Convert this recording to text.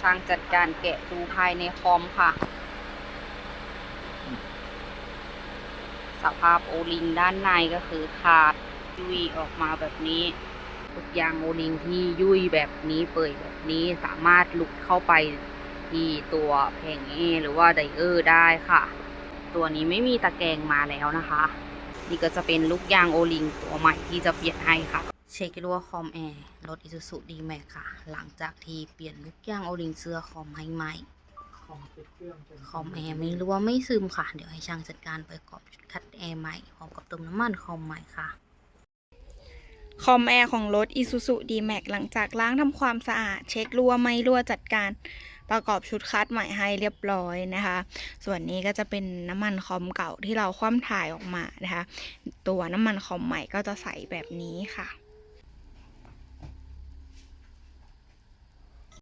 ช่างจัดการแกะดูภายในคอมค่ะ สภาพโอลิงด้านในก็คือขาดยุ่ยออกมาแบบนี้ทุกยางโอลิงที่ยุ่ยแบบนี้เปื่อยแบบนี้สามารถหลุดเข้าไปที่ตัวแผงเอหรือว่าไดเออร์ได้ค่ะ ตัวนี้ไม่มีตะแกรงมาแล้วนะคะ นี่ก็จะเป็นลูกยางโอลิงตัวใหม่ที่จะเปลี่ยนให้ค่ะ เช็คดูว่าคอมแอร์รถอิซูซุดีแม็กค่ะ หลังจากที่เปลี่ยนลูกยางโอลิงเสื้อคอมให้ใหม่ของติดเครื่องจนคอมแอร์ไม่รั่วไม่ซึมค่ะ เดี๋ยวให้ช่างจัดการประกอบชุดคัดแอร์ใหม่พร้อมกับเติมน้ำมันคอมใหม่ค่ะ คอมแอร์ของรถ Isuzu D-Max หลังจากล้างทำความสะอาด เช็ครั่วไม่รั่วจัดการประกอบชุดคัดใหม่ให้เรียบร้อยนะคะ ส่วนนี้ก็จะเป็นน้ำมันคอมเก่าที่เราคว่ำถ่ายออกมานะคะ ตัวน้ำมันคอมใหม่ก็จะใสแบบนี้ค่ะ